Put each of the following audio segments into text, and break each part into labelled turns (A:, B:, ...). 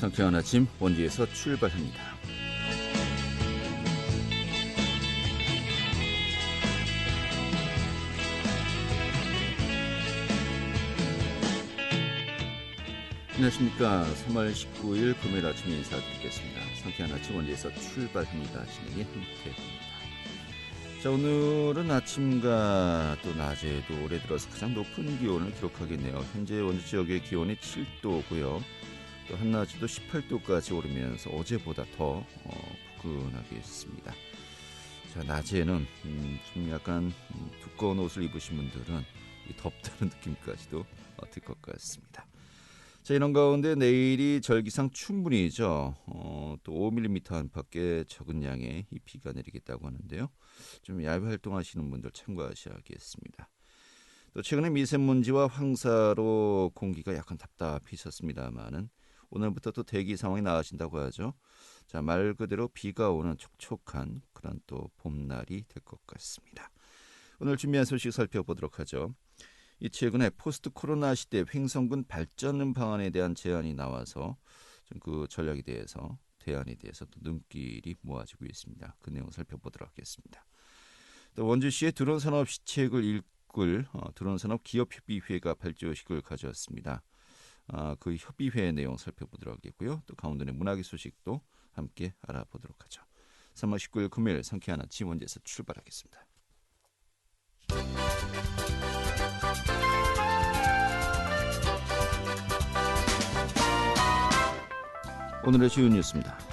A: 상쾌한 아침 원지에서 출발합니다. 안녕하십니까. 3월 19일 금요일 아침 인사드리겠습니다. 상쾌한 아침 원지에서 출발합니다. 진행의 한태입니다. 자, 오늘은 아침과 또 낮에도 올해 들어서 가장 높은 기온을 기록하겠네요. 현재 원주 지역의 기온이 7도고요. 또 한낮에도 18도까지 오르면서 어제보다 더 어, 포근하게 있습니다. 자, 낮에는 음, 좀 약간 음, 두꺼운 옷을 입으신 분들은 덥다는 느낌까지도 들 것 같습니다. 자, 이런 가운데 내일이 절기상 충분히죠. 어, 또 5mm 안팎의 적은 양의 이 비가 내리겠다고 하는데요. 좀 야외 활동하시는 분들 참고하셔야겠습니다. 또 최근에 미세먼지와 황사로 공기가 약간 답답히 있었습니다만은 오늘부터 또 대기 상황이 나아진다고 하죠. 자, 말 그대로 비가 오는 촉촉한 그런 또 봄날이 될 것 같습니다. 오늘 준비한 소식 살펴보도록 하죠. 이 최근에 포스트 코로나 시대 횡성군 발전 방안에 대한 제안이 나와서 그 전략에 대해서 대안에 대해서 또 눈길이 모아지고 있습니다. 그 내용 살펴보도록 하겠습니다. 또 원주시의 드론 산업 시책을 읽을 어, 드론 산업 기업 협의회가 발주식을 가져왔습니다. 아, 그 협의회 내용 살펴보도록 하겠고요. 또 강원도의 문화기 소식도 함께 알아보도록 하죠. 3월 19일 금요일 상쾌한 아침 원주에서 출발하겠습니다. 오늘의 주요 뉴스입니다.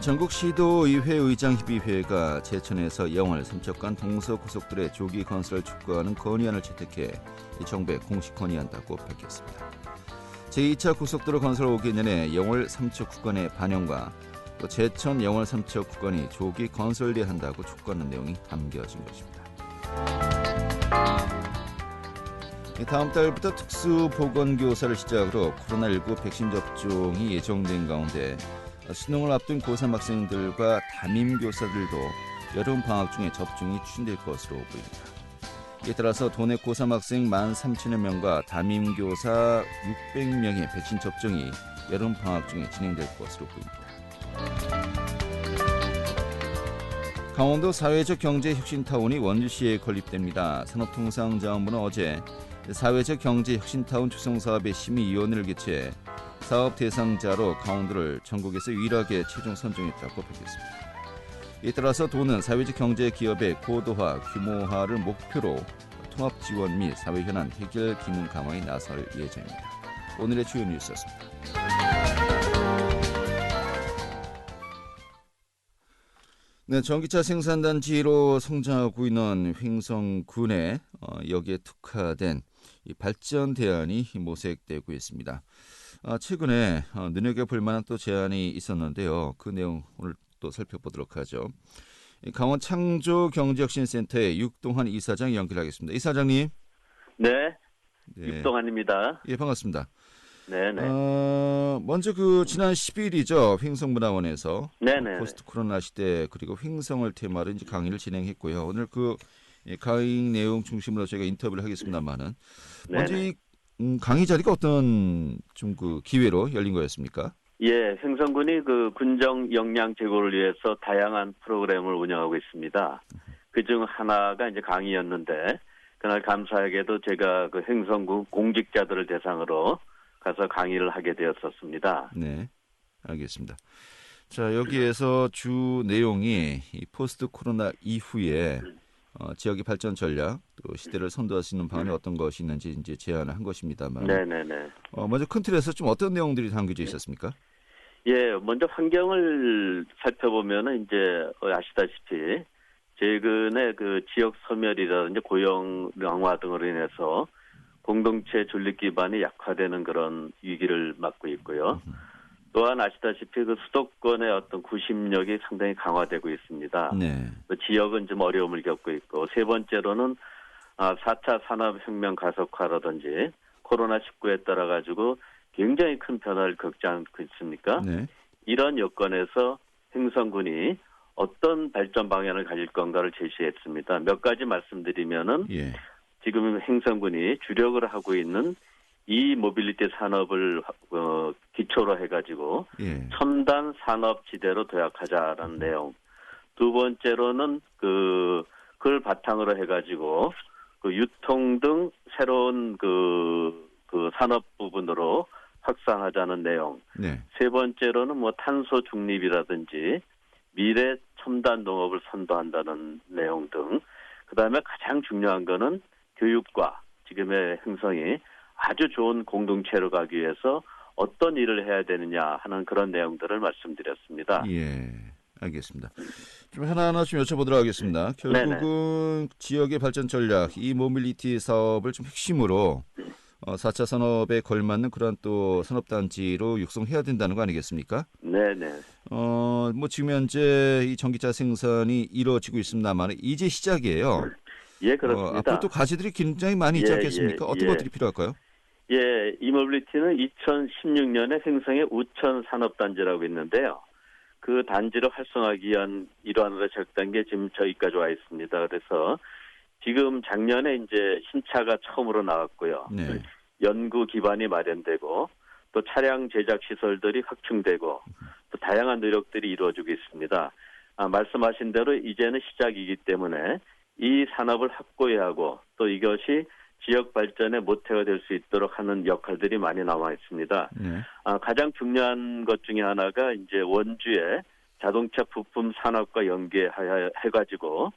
A: 전국 시도의회 의장 협의회가 제천에서 영월 삼척간 동서고속도로의 조기 건설을 촉구하는 건의안을 채택해 정부에 공식 건의한다고 밝혔습니다. 제2차 고속도로 건설 5개년에 영월 삼척 구간의 반영과 또 제천 영월 삼척 구간이 조기 건설돼야 한다고 촉구하는 내용이 담겨진 것입니다. 다음 달부터 특수 보건교사를 시작으로 코로나19 백신 접종이 예정된 가운데 수능을 앞둔 고3 학생들과 담임 교사들도 여름 방학 중에 접종이 추진될 것으로 보입니다. 이에 따라서 도내 고3 학생 1만 3천여 명과 담임 교사 600명의 백신 접종이 여름 방학 중에 진행될 것으로 보입니다. 강원도 사회적 경제 혁신타운이 원주시에 건립됩니다. 산업통상자원부는 어제 사회적 경제 혁신타운 조성사업의 심의위원회를 개최해 사업 대상자로 강원도를 전국에서 유일하게 최종 선정했다고 밝혔습니다. 이에 따라서 도는 사회적 경제 기업의 고도화, 규모화를 목표로 통합 지원 및 사회 현안 해결 기능 강화에 나설 예정입니다. 오늘의 주요 뉴스였습니다. 네, 전기차 생산단지로 성장하고 있는 횡성군에 어, 여기에 특화된 이 발전 대안이 모색되고 있습니다. 아, 최근에 어, 눈여겨볼 만한 또 제안이 있었는데요. 그 내용 오늘 또 살펴보도록 하죠. 강원 창조 경제혁신센터의 육동환 이사장 연결하겠습니다. 이사장님.
B: 네. 네. 육동환입니다.
A: 예, 반갑습니다.
B: 네네.
A: 어, 먼저 그 지난 10일이죠. 횡성문화원에서
B: 네네.
A: 포스트 코로나 시대 그리고 횡성을 테마로 이제 강의를 진행했고요. 오늘 그 강의 내용 중심으로 저희가 인터뷰를 하겠습니다만은 먼저 이 음, 강의 자리가 어떤 좀 그 기회로 열린 거였습니까?
B: 예, 횡성군이 그 군정 역량 제고를 위해서 다양한 프로그램을 운영하고 있습니다. 그 중 하나가 이제 강의였는데 그날 감사하게도 제가 그 횡성군 공직자들을 대상으로 가서 강의를 하게 되었었습니다.
A: 네, 알겠습니다. 자 여기에서 주 내용이 이 포스트 코로나 이후에 어, 지역의 발전 전략 또 시대를 선도할 수 있는 방안이 어떤 것이 있는지 이제 제안을 한 것입니다만.
B: 네네네.
A: 어, 먼저 큰 틀에서 좀 어떤 내용들이 담겨져 있었습니까?
B: 예, 먼저 환경을 살펴보면은 이제 아시다시피 최근에 그 지역 소멸이라든지 고용 강화 등으로 인해서 공동체 존립 기반이 약화되는 그런 위기를 맞고 있고요. 또한 아시다시피 그 수도권의 어떤 구심력이 상당히 강화되고 있습니다.
A: 네.
B: 그 지역은 좀 어려움을 겪고 있고 세 번째로는 4차 아, 산업혁명 가속화라든지 코로나19에 따라 가지고 굉장히 큰 변화를 겪지 않고 있습니까?
A: 네.
B: 이런 여건에서 행성군이 어떤 발전 방향을 가질 건가를 제시했습니다. 몇 가지 말씀드리면은
A: 예.
B: 지금 행성군이 주력을 하고 있는 이 모빌리티 산업을 어, 기초로 해가지고
A: 예.
B: 첨단 산업 지대로 도약하자라는 내용. 두 번째로는 그 그걸 바탕으로 해가지고 그 유통 등 새로운 그, 그 산업 부분으로 확산하자는 내용.
A: 네.
B: 세 번째로는 뭐 탄소 중립이라든지 미래 첨단 농업을 선도한다는 내용 등. 그 다음에 가장 중요한 거는 교육과 지금의 형성이 아주 좋은 공동체로 가기 위해서 어떤 일을 해야 되느냐 하는 그런 내용들을 말씀드렸습니다.
A: 예. 알겠습니다. 좀 하나하나 좀 여쭤보도록 하겠습니다. 결국은 지역의 발전 전략, 이 모빌리티 사업을 좀 핵심으로 어, 4차 산업에 걸맞는 그런 또 산업단지로 육성해야 된다는 거 아니겠습니까?
B: 네네.
A: 어, 뭐 지금 현재 이 전기차 생산이 이루어지고 있습니다만 이제 시작이에요.
B: 예,
A: 어,
B: 그렇습니다.
A: 앞으로 또 과제들이 굉장히 많이 있지
B: 예,
A: 않겠습니까?
B: 예,
A: 어떤
B: 예.
A: 것들이 필요할까요?
B: 예, 이모빌리티는 2016년에 횡성의 우천 산업단지라고 있는데요. 그 단지를 활성화하기 위한 일환으로 제작된 게 지금 저희까지 와 있습니다. 그래서 지금 작년에 이제 신차가 처음으로 나왔고요.
A: 네.
B: 연구 기반이 마련되고 또 차량 제작 시설들이 확충되고 또 다양한 노력들이 이루어지고 있습니다. 아, 말씀하신 대로 이제는 시작이기 때문에 이 산업을 확고히 하고 또 이것이 지역 발전의 모태가 될 수 있도록 하는 역할들이 많이 남아 있습니다.
A: 네.
B: 아, 가장 중요한 것 중에 하나가 이제 원주의 자동차 부품 산업과 연계해가지고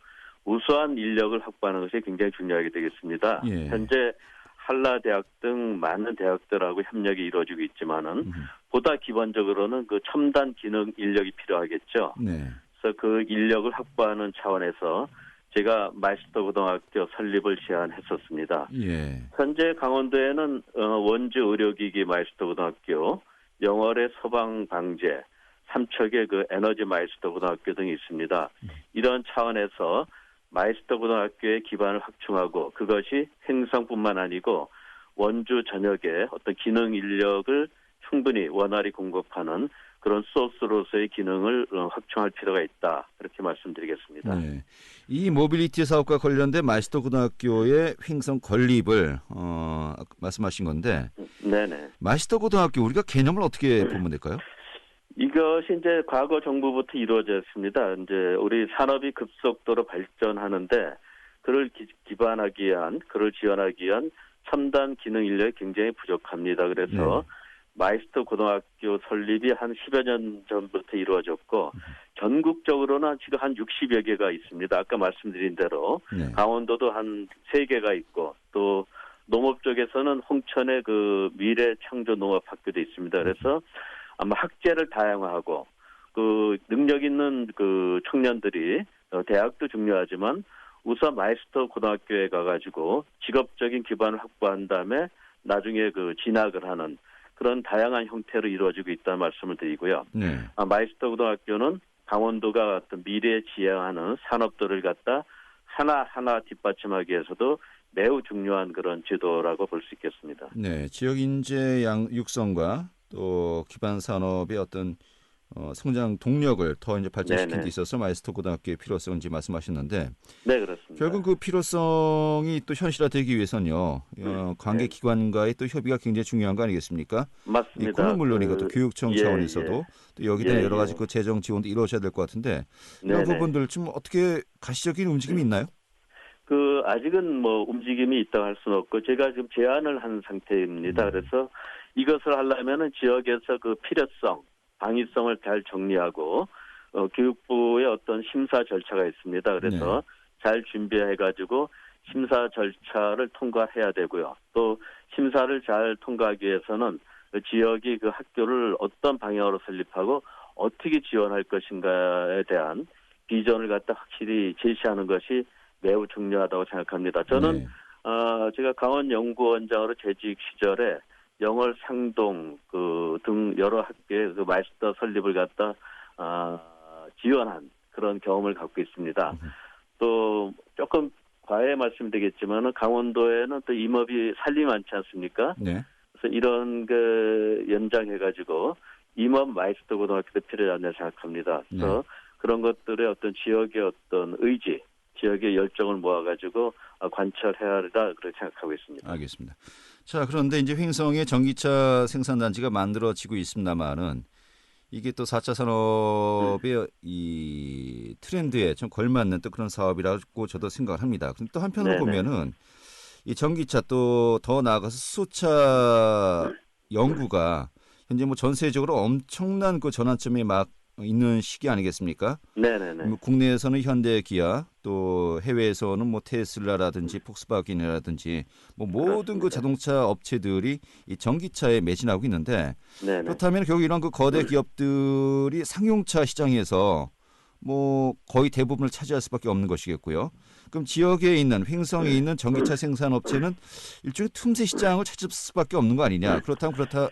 B: 우수한 인력을 확보하는 것이 굉장히 중요하게 되겠습니다.
A: 예.
B: 현재 한라 대학 등 많은 대학들하고 협력이 이루어지고 있지만은
A: 음,
B: 보다 기본적으로는 그 첨단 기능 인력이 필요하겠죠.
A: 네.
B: 그래서 그 인력을 확보하는 차원에서 제가 마이스터 고등학교 설립을 제안했었습니다.
A: 예.
B: 현재 강원도에는 어, 원주 의료기기 마이스터 고등학교, 영월의 소방 방제, 삼척의 그 에너지 마이스터 고등학교 등이 있습니다. 이런 차원에서 마이스터 고등학교의 기반을 확충하고 그것이 행성뿐만 아니고 원주 전역에 어떤 기능 인력을 충분히 원활히 공급하는 그런 소스로서의 기능을 어, 확충할 필요가 있다. 그렇게 말씀드리겠습니다.
A: 네. 이 모빌리티 사업과 관련된 마이스터 고등학교의 횡성 건립을 어, 말씀하신 건데
B: 네네.
A: 마이스터 고등학교 우리가 개념을 어떻게 보면 될까요?
B: 이것이 이제 과거 정부부터 이루어졌습니다. 이제 우리 산업이 급속도로 발전하는데 그를 기, 기반하기 위한, 그를 지원하기 위한 첨단 기능 인력이 굉장히 부족합니다. 그래서 마이스터 고등학교 설립이 한 10여 년 전부터 이루어졌고 전국적으로는 지금 한 60여 개가 있습니다. 아까 말씀드린 대로
A: 네.
B: 강원도도 한세 개가 있고 또 농업 쪽에서는 홍천의 그 미래 창조 농업 학교도 있습니다. 그래서 아마 학제를 다양화하고 그 능력 있는 그 청년들이 어, 대학도 중요하지만 우선 마이스터 고등학교에 가가지고 직업적인 기반을 확보한 다음에 나중에 그 진학을 하는 그런 다양한 형태로 이루어지고 있다는 말씀을 드리고요.
A: 네.
B: 아, 마이스터 고등학교는 강원도가 어떤 미래에 지향하는 산업들을 갖다 하나하나 뒷받침하기 위해서도 매우 중요한 그런 지도라고 볼 수 있겠습니다.
A: 네. 지역 인재 양 육성과 또 기반 산업의 어떤 어, 성장 동력을 더 이제 발전시키는. 데 있어서 마이스터 고등학교의 필요성을 이제 말씀하셨는데
B: 네, 그렇습니다.
A: 결국 그 필요성이 또 현실화되기 위해서는요 어, 관계
B: 네.
A: 기관과의 또 협의가 굉장히 중요한 거 아니겠습니까?
B: 맞습니다.
A: 이거는 물론이고
B: 그,
A: 또 교육청
B: 예,
A: 차원에서도
B: 예.
A: 또 여기에 대한
B: 예,
A: 여러 가지
B: 예.
A: 그 재정 지원도 이루어져야 될 것 같은데 이런. 부분들 좀 어떻게 가시적인 움직임이 있나요?
B: 그 아직은 뭐 움직임이 있다고 할 수는 없고 제가 지금 제안을 한 상태입니다.
A: 음.
B: 그래서 이것을 하려면은 지역에서 그 필요성, 방위성을 잘 정리하고 어, 교육부의 어떤 심사 절차가 있습니다. 그래서
A: 네.
B: 잘 준비해 가지고 심사 절차를 통과해야 되고요. 또 심사를 잘 통과하기 위해서는 그 지역이 그 학교를 어떤 방향으로 설립하고 어떻게 지원할 것인가에 대한 비전을 갖다 확실히 제시하는 것이 매우 중요하다고 생각합니다. 저는
A: 네.
B: 어, 제가 강원 연구원장으로 재직 시절에 영월 상동 그 등 여러 학교의 그 마이스터 설립을 갖다 아, 지원한 그런 경험을 갖고 있습니다. 또 조금 과해 말씀드리겠지만은 강원도에는 또 임업이 살림이 많지 않습니까?
A: 네.
B: 그래서 이런 그 연장해가지고 임업 마이스터 고등학교도 필요하다 생각합니다. 그래서
A: 네.
B: 그런 것들의 어떤 지역의 어떤 의지, 지역의 열정을 모아가지고 어, 관철해야 한다 그렇게 생각하고 있습니다.
A: 알겠습니다. 자, 그런데 이제 횡성에 전기차 생산 단지가 만들어지고 있습니다만은 이게 또 4차 산업의 이 트렌드에 좀 걸맞는 또 그런 사업이라고 저도 생각을 합니다. 그럼 또 한편으로
B: 네네.
A: 보면은 이 전기차 또 더 나아가서 수소차 연구가 현재 뭐 전세적으로 엄청난 그 전환점에 막 있는 시기 아니겠습니까?
B: 네네네.
A: 뭐 국내에서는 현대, 기아, 또 해외에서는 뭐 테슬라라든지 폭스바겐이라든지 뭐 모든 그
B: 그렇습니다.
A: 자동차 업체들이 이 전기차에 매진하고 있는데
B: 네네.
A: 그렇다면 결국 이런 그 거대 기업들이 상용차 시장에서 뭐 거의 대부분을 차지할 수밖에 없는 것이겠고요. 그럼 지역에 있는 횡성에 있는 전기차 생산 업체는 일종의 틈새 시장을 찾을 수밖에 없는 거 아니냐? 그렇다면 그렇다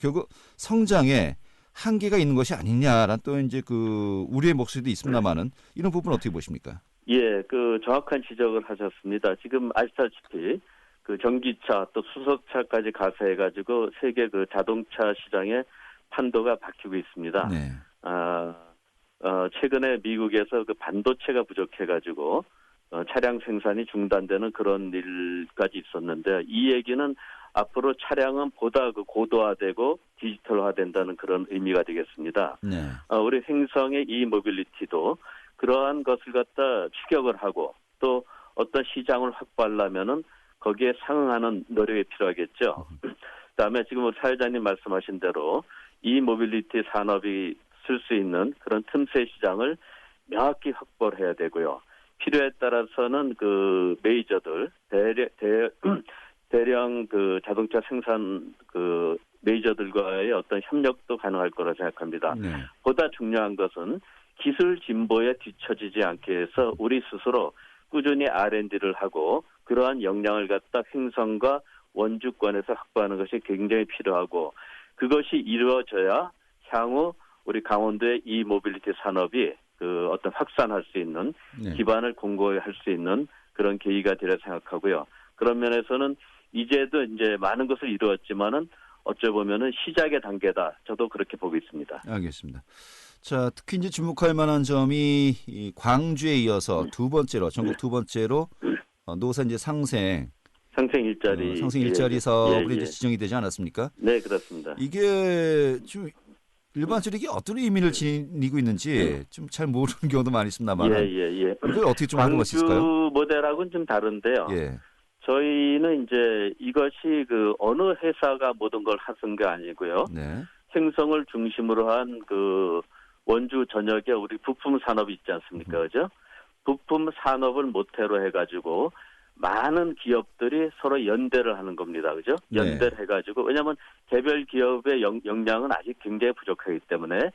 A: 결국 성장에 한계가 있는 것이 아니냐라는 또 이제 그 우리의 목소리도 있습니다만은 이런 부분 어떻게 보십니까?
B: 예, 그 정확한 지적을 하셨습니다. 지금 아시다시피 그 전기차 또 수소차까지 가세해가지고 세계 그 자동차 시장의 판도가 바뀌고 있습니다.
A: 네.
B: 아, 어, 최근에 미국에서 그 반도체가 부족해가지고 어, 차량 생산이 중단되는 그런 일까지 있었는데 이 얘기는 앞으로 차량은 보다 그 고도화되고 디지털화된다는 그런 의미가 되겠습니다.
A: 네.
B: 어, 우리 행성의 이 모빌리티도 그러한 것을 갖다 추격을 하고 또 어떤 시장을 확보하려면은 거기에 상응하는 노력이 필요하겠죠. 그다음에 지금 사회자님 말씀하신 대로 이 모빌리티 산업이 쓸 수 있는 그런 틈새 시장을 명확히 확보를 해야 되고요. 필요에 따라서는 그 메이저들 대량, 대, 대량 그 자동차 생산 그 메이저들과의 어떤 협력도 가능할 거라 생각합니다.
A: 네.
B: 보다 중요한 것은 기술 진보에 뒤처지지 않게 해서 우리 스스로 꾸준히 R&D를 하고 그러한 역량을 갖다 횡성과 원주권에서 확보하는 것이 굉장히 필요하고 그것이 이루어져야 향후 우리 강원도의 이 모빌리티 산업이 그 어떤 확산할 수 있는
A: 네.
B: 기반을 공고할 수 있는 그런 계기가 되려 생각하고요. 그런 면에서는 이제도 이제 많은 것을 이루었지만은 어찌 보면은 시작의 단계다. 저도 그렇게 보고 있습니다.
A: 알겠습니다. 자, 특히 이제 주목할 만한 점이 이 광주에 이어서 두 번째로 전국 두 번째로 어, 노사 이제 상생
B: 상생 일자리
A: 어, 상생
B: 예,
A: 일자리
B: 예,
A: 사업으로
B: 예,
A: 이제
B: 예.
A: 지정이 되지 않았습니까?
B: 네 그렇습니다.
A: 이게 좀 일반적으로 이게 어떤 의미를 지니고 있는지 좀 잘 모르는 경우도 많이 있습니다만
B: 예 예 예.
A: 이걸 어떻게 좀수
B: 광주
A: 있을까요?
B: 모델하고는 좀 다른데요.
A: 예,
B: 저희는 이제 이것이 그 어느 회사가 모든 걸 하는 게 아니고요.
A: 네,
B: 생성을 중심으로 한 그 원주 전역에 우리 부품 산업이 있지 않습니까, 그죠? 부품 산업을 모태로 해가지고 많은 기업들이 서로 연대를 하는 겁니다, 그죠?
A: 네.
B: 연대를 해가지고 왜냐하면 개별 기업의 영, 역량은 아직 굉장히 부족하기 때문에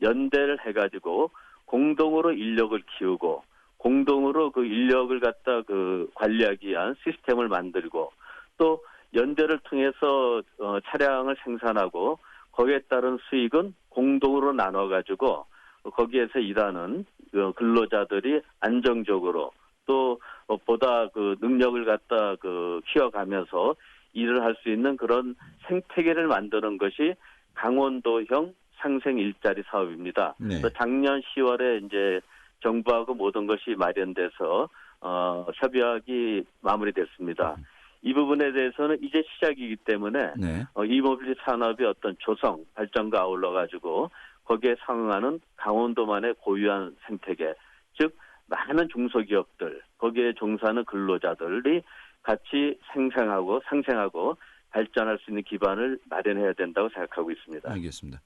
B: 연대를 해가지고 공동으로 인력을 키우고 공동으로 그 인력을 갖다 그 관리하기 위한 시스템을 만들고 또 연대를 통해서 어, 차량을 생산하고 거기에 따른 수익은 공동으로 나눠 가지고 거기에서 일하는 그 근로자들이 안정적으로 또 어, 보다 그 능력을 갖다 그 키워가면서 일을 할 수 있는 그런 생태계를 만드는 것이 강원도형 상생 일자리 사업입니다.
A: 네.
B: 작년 10월에 이제 정부하고 모든 것이 마련돼서 어, 협약이 마무리됐습니다. 이 부분에 대해서는 이제 시작이기 때문에
A: 네,
B: 어, 이모빌리 산업의 어떤 조성 발전과 아울러 가지고 거기에 상응하는 강원도만의 고유한 생태계, 즉 많은 중소기업들 거기에 종사하는 근로자들이 같이 생생하고 상생하고 발전할 수 있는 기반을 마련해야 된다고 생각하고 있습니다.
A: 알겠습니다.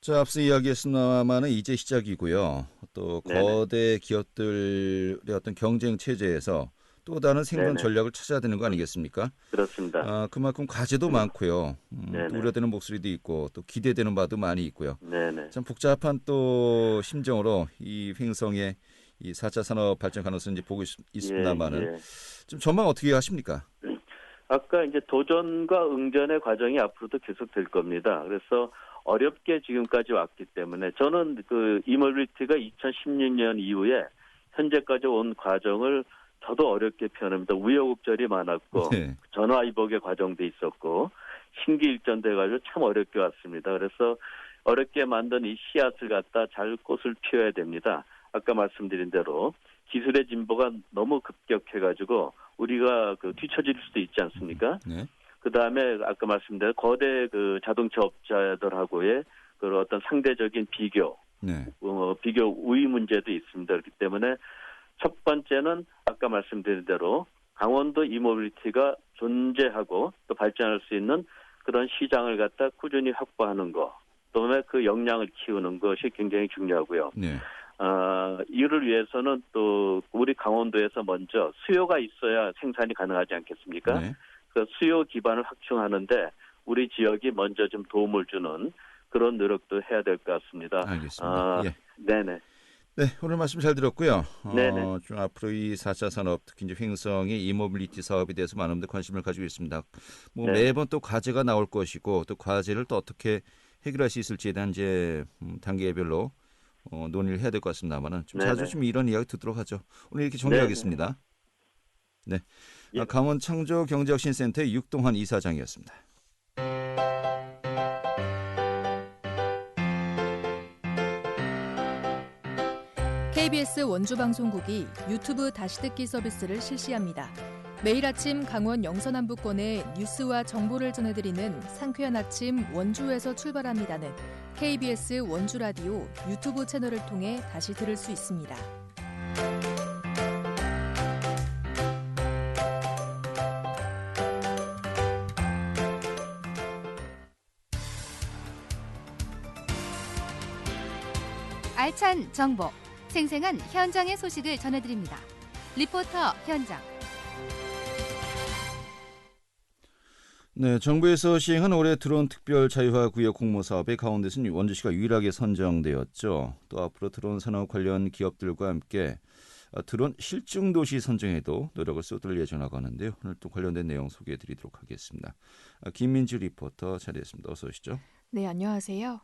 A: 자, 앞서 이야기했습니다만은 이제 시작이고요. 또
B: 네네.
A: 거대 기업들의 어떤 경쟁 체제에서 또 다른 생존
B: 네네.
A: 전략을 찾아야 되는 거 아니겠습니까?
B: 그렇습니다.
A: 아, 그만큼 과제도 많고요. 음, 또. 우려되는 목소리도 있고 또 기대되는 바도 많이 있고요.
B: 네네.
A: 참 복잡한 또 심정으로 이 횡성의 이 4차 산업 발전 가능성을 이제 보고 있, 습니다만은
B: 예, 예.
A: 좀 전망 어떻게 하십니까?
B: 아까 이제 도전과 응전의 과정이 앞으로도 계속 될 겁니다. 그래서 어렵게 지금까지 왔기 때문에 저는 그 이모빌리티가 2016년 이후에 현재까지 온 과정을 저도 어렵게 표현합니다. 우여곡절이 많았고
A: 네.
B: 전화위복의 과정도 있었고 신기일전돼 가지고 참 어렵게 왔습니다. 그래서 어렵게 만든 이 씨앗을 갖다 잘 꽃을 피워야 됩니다. 아까 말씀드린 대로 기술의 진보가 너무 급격해가지고 우리가 그 뒤처질 수도 있지 않습니까?
A: 네.
B: 그 다음에 아까 말씀드린 거대 그 자동차 업자들하고의 그 어떤 상대적인 비교,
A: 네.
B: 어, 비교 우위 문제도 있습니다. 그렇기 때문에 첫 번째는 아까 말씀드린 대로 강원도 이모빌리티가 존재하고 또 발전할 수 있는 그런 시장을 갖다 꾸준히 확보하는 거, 또는 그 역량을 키우는 것이 굉장히 중요하고요.
A: 네.
B: 아, 이를 위해서는 또 우리 강원도에서 먼저 수요가 있어야 생산이 가능하지 않겠습니까?
A: 네.
B: 그 수요 기반을 확충하는데 우리 지역이 먼저 좀 도움을 주는 그런 노력도 해야 될 것 같습니다.
A: 알겠습니다.
B: 아,
A: 예.
B: 네네.
A: 네, 오늘 말씀 잘 들었고요.
B: 네네.
A: 어, 좀 앞으로 이 4차 산업, 특히 이제 횡성의 이모빌리티 사업에 대해서 많은 분들 관심을 가지고 있습니다. 뭐
B: 네.
A: 매번 또 과제가 나올 것이고 또 과제를 또 어떻게 해결할 수 있을지에 대한 이제 음, 단계별로 어, 논의를 해야 될 것 같습니다만은 좀
B: 네네.
A: 자주 좀 이런 이야기 듣도록 하죠. 오늘 이렇게 정리하겠습니다. 네,
B: 예.
A: 아, 강원 창조 경제혁신센터의 육동환 이사장이었습니다.
C: KBS 원주방송국이 유튜브 다시 듣기 서비스를 실시합니다. 매일 아침 강원 영서남부권의 뉴스와 정보를 전해드리는 상쾌한 아침 원주에서 출발합니다는 KBS 원주 라디오 유튜브 채널을 통해 다시 들을 수 있습니다.
D: 알찬 정보, 생생한 현장의 소식을 전해드립니다. 리포터 현장.
A: 네, 정부에서 시행한 올해 드론 특별 자유화 구역 공모 사업의 가운데서는 원주시가 유일하게 선정되었죠. 또 앞으로 드론 산업 관련 기업들과 함께 아, 드론 실증 도시 선정에도 노력을 쏟을 예정이라고 하는데요. 오늘 또 관련된 내용 소개해 드리도록 하겠습니다. 아, 김민주 리포터 자리했습니다. 어서 오시죠.
C: 네, 안녕하세요.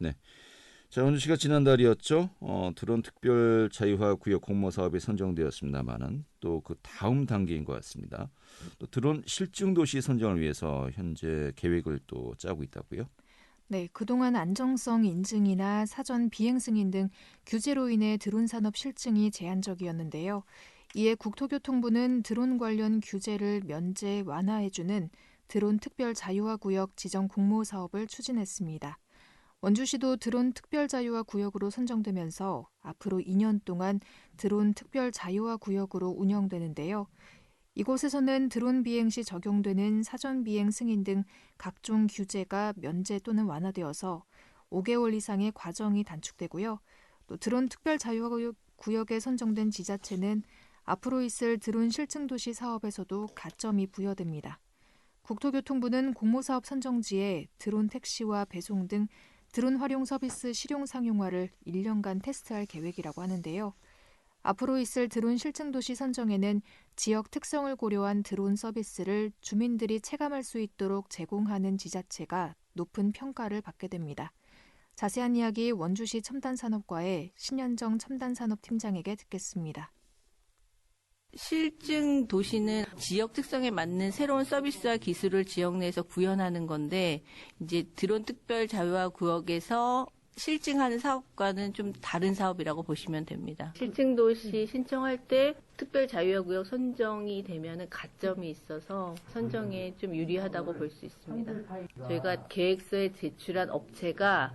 A: 자, 원주시가 지난달이었죠. 어, 드론 특별 자유화 구역 공모 사업에 선정되었습니다만은 또 그 다음 단계인 것 같습니다. 또 드론 실증 도시 선정을 위해서 현재 계획을 또 짜고 있다고요.
C: 네, 그동안 안정성 인증이나 사전 비행 승인 등 규제로 인해 드론 산업 실증이 제한적이었는데요. 이에 국토교통부는 드론 관련 규제를 면제 완화해주는 드론 특별 자유화 구역 지정 공모 사업을 추진했습니다. 원주시도 드론 특별 자유화 구역으로 선정되면서 앞으로 2년 동안 드론 특별 자유화 구역으로 운영되는데요. 이곳에서는 드론 비행 시 적용되는 사전 비행 승인 등 각종 규제가 면제 또는 완화되어서 5개월 이상의 과정이 단축되고요. 또 드론 특별 자유화 구역- 구역에 선정된 지자체는 앞으로 있을 드론 실증 도시 사업에서도 가점이 부여됩니다. 국토교통부는 공모사업 선정지에 드론 택시와 배송 등 드론 활용 서비스 실용 상용화를 1년간 테스트할 계획이라고 하는데요. 앞으로 있을 드론 실증 도시 선정에는 지역 특성을 고려한 드론 서비스를 주민들이 체감할 수 있도록 제공하는 지자체가 높은 평가를 받게 됩니다. 자세한 이야기 원주시 첨단산업과의 신현정 첨단산업팀장에게 듣겠습니다.
E: 실증 도시는 지역 특성에 맞는 새로운 서비스와 기술을 지역 내에서 구현하는 건데 이제 드론 특별 자유화 구역에서 실증하는 사업과는 좀 다른 사업이라고 보시면 됩니다. 실증 도시 신청할 때 특별 자유화 구역 선정이 되면은 가점이 있어서 선정에 좀 유리하다고 볼 수 있습니다. 저희가 계획서에 제출한 업체가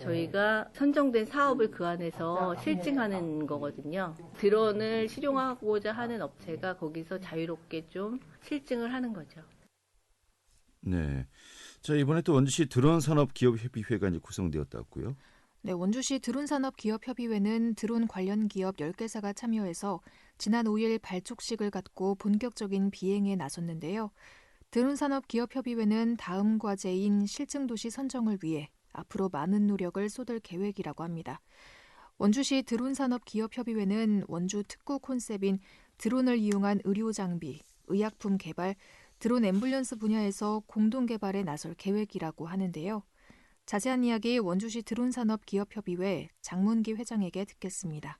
E: 저희가 선정된 사업을 그 안에서 실증하는 거거든요. 드론을 실용하고자 하는 업체가 거기서 자유롭게 좀 실증을 하는 거죠.
A: 네. 자, 이번에 또 원주시 드론 산업 기업 협의회가 이제 구성되었다고요.
C: 네, 원주시 드론 산업 기업 협의회는 드론 관련 기업 10개사가 참여해서 지난 5일 발족식을 갖고 본격적인 비행에 나섰는데요. 드론 산업 기업 협의회는 다음 과제인 실증 도시 선정을 위해 앞으로 많은 노력을 쏟을 계획이라고 합니다. 원주시 드론 산업 기업 협의회는 원주 특구 콘셉트인 드론을 이용한 의료 장비, 의약품 개발, 드론 앰뷸런스 분야에서 공동 개발에 나설 계획이라고 하는데요. 자세한 이야기 원주시 드론산업 기업협의회 장문기 회장에게 듣겠습니다.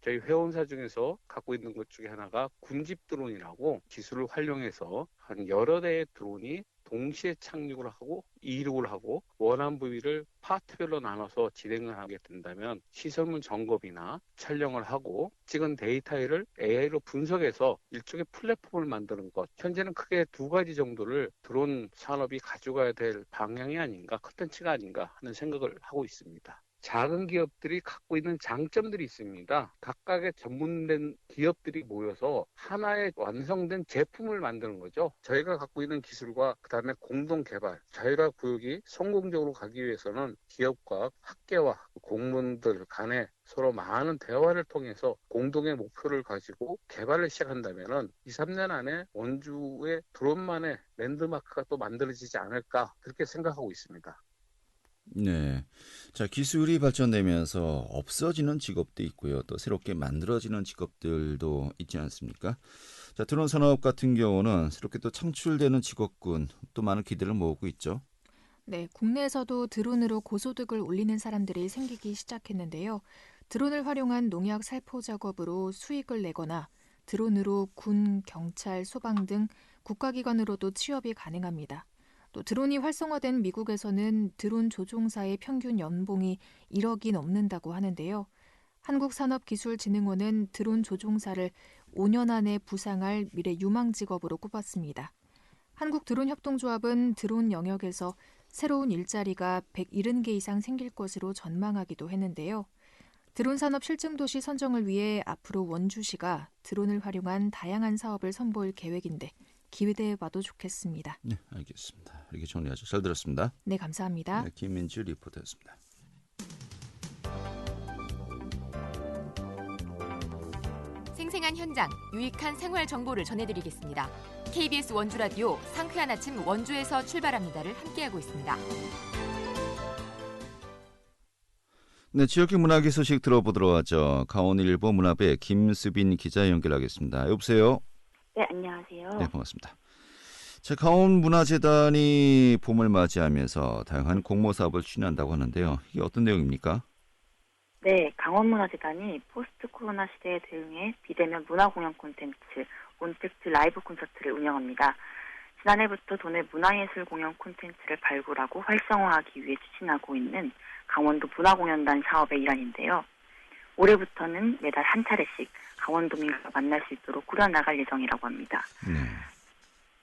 F: 저희 회원사 중에서 갖고 있는 것 중에 하나가 군집 드론이라고 기술을 활용해서 한 여러 대의 드론이 동시에 착륙을 하고 이륙을 하고 원한 부위를 파트별로 나눠서 진행을 하게 된다면 시설물 점검이나 촬영을 하고 찍은 데이터를 AI로 분석해서 일종의 플랫폼을 만드는 것. 현재는 크게 두 가지 정도를 드론 산업이 가져가야 될 방향이 아닌가, 컨텐츠가 아닌가 하는 생각을 하고 있습니다. 작은 기업들이 갖고 있는 장점들이 있습니다. 각각의 전문된 기업들이 모여서 하나의 완성된 제품을 만드는 거죠. 저희가 갖고 있는 기술과 그다음에 공동 개발, 자율화 교육이 성공적으로 가기 위해서는 기업과 학계와 공무원들 간에 서로 많은 대화를 통해서 공동의 목표를 가지고 개발을 시작한다면은 2, 3년 안에 원주의 드론만의 랜드마크가 또 만들어지지 않을까 그렇게 생각하고 있습니다.
A: 네. 자, 기술이 발전되면서 없어지는 직업도 있고요. 또 새롭게 만들어지는 직업들도 있지 않습니까? 자, 드론 산업 같은 경우는 새롭게 또 창출되는 직업군 또 많은 기대를 모으고 있죠.
C: 네, 국내에서도 드론으로 고소득을 올리는 사람들이 생기기 시작했는데요. 드론을 활용한 농약 살포 작업으로 수익을 내거나 드론으로 군, 경찰, 소방 등 국가기관으로도 취업이 가능합니다. 또 드론이 활성화된 미국에서는 드론 조종사의 평균 연봉이 1억이 넘는다고 하는데요. 한국산업기술진흥원은 드론 조종사를 5년 안에 부상할 미래 유망 직업으로 꼽았습니다. 한국드론협동조합은 드론 영역에서 새로운 일자리가 170개 이상 생길 것으로 전망하기도 했는데요. 드론 산업 실증 도시 선정을 위해 앞으로 원주시가 드론을 활용한 다양한 사업을 선보일 계획인데 기대해 봐도 좋겠습니다.
A: 네, 알겠습니다. 이렇게 정리하죠. 잘 들었습니다.
C: 네, 감사합니다.
A: 네, 김민주 리포터였습니다.
G: 생생한 현장, 유익한 생활 정보를 전해드리겠습니다. KBS 원주 라디오 상쾌한 아침 원주에서 출발합니다를 함께하고 있습니다.
A: 네, 지역의 문화계 소식 들어보도록 하죠. 강원일보 문화배 김수빈 기자 연결하겠습니다. 여보세요.
H: 네, 안녕하세요.
A: 네, 반갑습니다. 자, 강원문화재단이 봄을 맞이하면서 다양한 공모 사업을 추진한다고 하는데요. 이게 어떤 내용입니까?
H: 네, 강원문화재단이 포스트 코로나 시대에 대응해 비대면 문화 공연 콘텐츠 온택트 라이브 콘서트를 운영합니다. 지난해부터 도내 문화예술 공연 콘텐츠를 발굴하고 활성화하기 위해 추진하고 있는 강원도 문화공연단 사업의 일환인데요. 올해부터는 매달 한 차례씩 강원도민과 만날 수 있도록 꾸려나갈 예정이라고 합니다.
A: 네.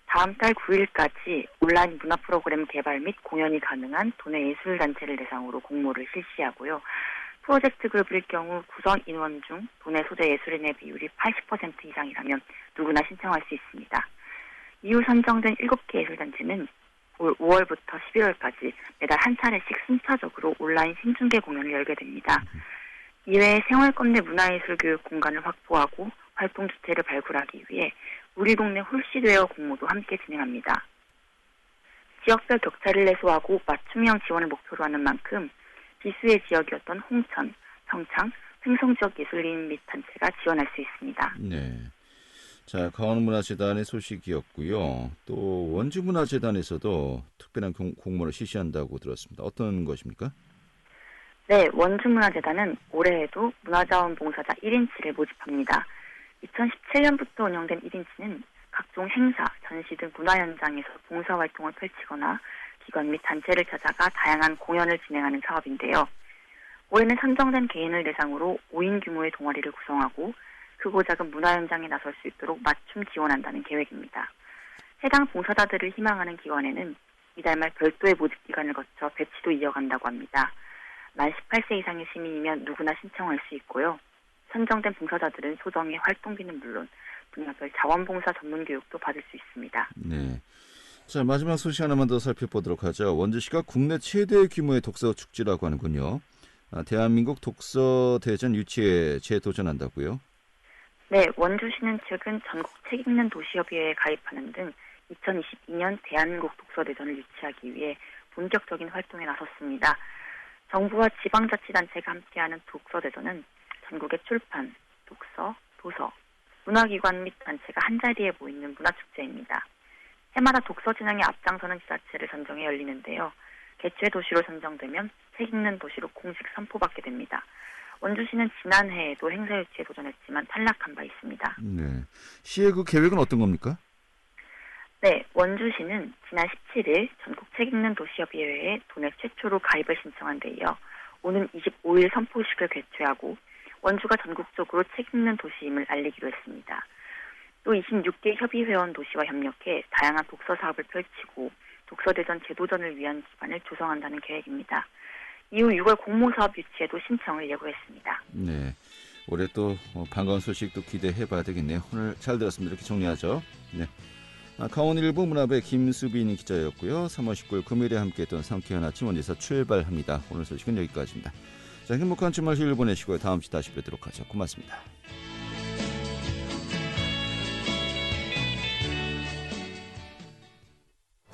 H: 다음 달 9일까지 온라인 문화 프로그램 개발 및 공연이 가능한 도내 예술단체를 대상으로 공모를 실시하고요. 프로젝트 그룹일 경우 구성 인원 중 도내 소재 예술인의 비율이 80% 이상이라면 누구나 신청할 수 있습니다. 이후 선정된 7개 예술단체는 올 5월부터 11월까지 매달 한 차례씩 순차적으로 온라인 생중계 공연을 열게 됩니다. 이외에 생활권 내 문화예술 교육 공간을 확보하고 활동 주체를 발굴하기 위해 우리 동네 홀시웨어 공모도 함께 진행합니다. 지역별 격차를 해소하고 맞춤형 지원을 목표로 하는 만큼 비수의 지역이었던 홍천, 평창, 횡성 지역 예술인 및 단체가 지원할 수 있습니다.
A: 네. 자, 강원문화재단의 소식이었고요. 또 원주문화재단에서도 특별한 공, 공모를 실시한다고 들었습니다. 어떤 것입니까?
H: 네, 원주문화재단은 올해에도 문화자원봉사자 1인치를 모집합니다. 2017년부터 운영된 1인치는 각종 행사, 전시 등 문화 현장에서 봉사활동을 펼치거나 기관 및 단체를 찾아가 다양한 공연을 진행하는 사업인데요. 올해는 선정된 개인을 대상으로 5인 규모의 동아리를 구성하고 크고 작은 문화 현장에 나설 수 있도록 맞춤 지원한다는 계획입니다. 해당 봉사자들을 희망하는 기관에는 이달 말 별도의 모집 기간을 거쳐 배치도 이어간다고 합니다. 만 18세 이상의 시민이면 누구나 신청할 수 있고요. 선정된 봉사자들은 소정의 활동비는 물론 분야별 자원봉사 전문 교육도 받을 수 있습니다.
A: 네. 자, 마지막 소식 하나만 더 살펴보도록 하죠. 원주시가 국내 최대 규모의 독서 축제라고 하는군요. 아, 대한민국 독서 대전 유치에 재도전한다고요?
H: 네, 원주시는 최근 전국 책 읽는 도시협의회에 가입하는 등 2022년 대한민국 독서 대전을 유치하기 위해 본격적인 활동에 나섰습니다. 정부와 지방자치단체가 함께하는 독서대전은 전국의 출판, 독서, 도서, 문화기관 및 단체가 한자리에 모이는 문화축제입니다. 해마다 독서 진흥에 앞장서는 지자체를 선정해 열리는데요. 개최 도시로 선정되면 책 읽는 도시로 공식 선포받게 됩니다. 원주시는 지난해에도 행사 유치에 도전했지만 탈락한 바 있습니다.
A: 네. 시의 그 계획은 어떤 겁니까?
H: 네, 원주시는 지난 17일 전국 책 읽는 도시협의회에 도내 최초로 가입을 신청한 데 이어 오는 25일 선포식을 개최하고 원주가 전국적으로 책 읽는 도시임을 알리기로 했습니다. 또 26개 협의회원 도시와 협력해 다양한 독서 사업을 펼치고 독서대전 제도전을 위한 기반을 조성한다는 계획입니다. 이후 6월 공모사업 유치에도 신청을 예고했습니다.
A: 네. 올해 또 어, 반가운 소식도 기대해 봐야 되겠네요. 오늘 잘 들었습니다. 이렇게 정리하죠. 네. 아, 강원일보 문화부의 김수빈 기자였고요. 3월 19일 금요일에 함께했던 상쾌한 아침 원에서 출발합니다. 오늘 소식은 여기까지입니다. 자, 행복한 주말 휴일 보내시고요. 다음 주 다시 뵙도록 하죠. 고맙습니다.